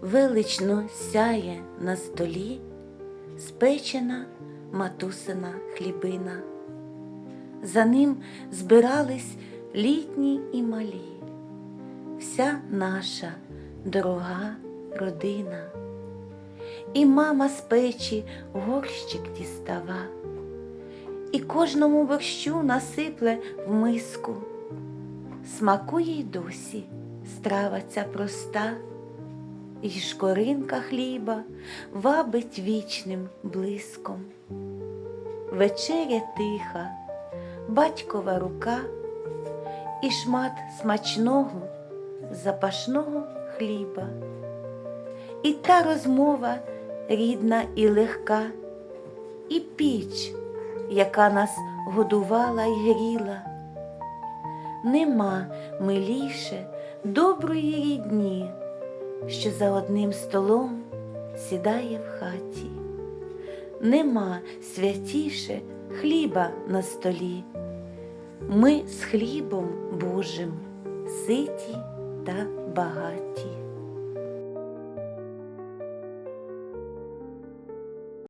Велично сяє на столі спечена матусина хлібина. За ним збирались літні і малі, вся наша дорога родина. І мама з печі горщик дістава, і кожному борщу насипле в миску. Смакує й досі страва ця проста, і шкоринка хліба вабить вічним блиском. Вечеря тиха, батькова рука і шмат смачного, запашного хліба. І та розмова рідна і легка, і піч, яка нас годувала й гріла. Нема миліше доброї рідні, що за одним столом сідає в хаті. Нема святіше хліба на столі. Ми з хлібом Божим ситі та багаті.